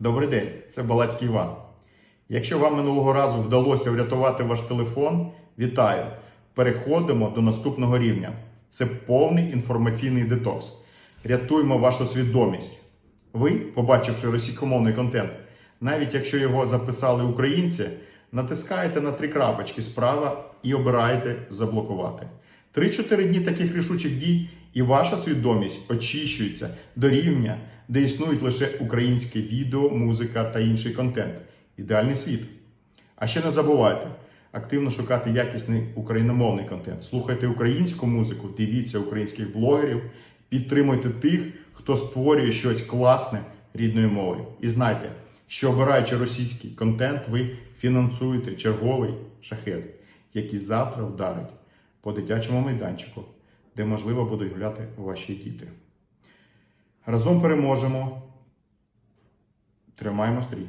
Добрий день, це Балацький Іван. Якщо вам минулого разу вдалося врятувати ваш телефон, вітаю! Переходимо до наступного рівня. Це повний інформаційний детокс. Рятуємо вашу свідомість. Ви, побачивши російськомовний контент, навіть якщо його записали українці, натискаєте на три крапочки справа і обираєте заблокувати. 3-4 дні таких рішучих дій, і ваша свідомість очищується до рівня, де існують лише українське відео, музика та інший контент. Ідеальний світ. А ще не забувайте активно шукати якісний україномовний контент. Слухайте українську музику, дивіться українських блогерів, підтримуйте тих, хто створює щось класне рідною мовою. І знайте, що обираючи російський контент, ви фінансуєте черговий шахет, який завтра вдарить по дитячому майданчику, де можливо будуть гуляти ваші діти. Разом переможемо. Тримаємо стрій.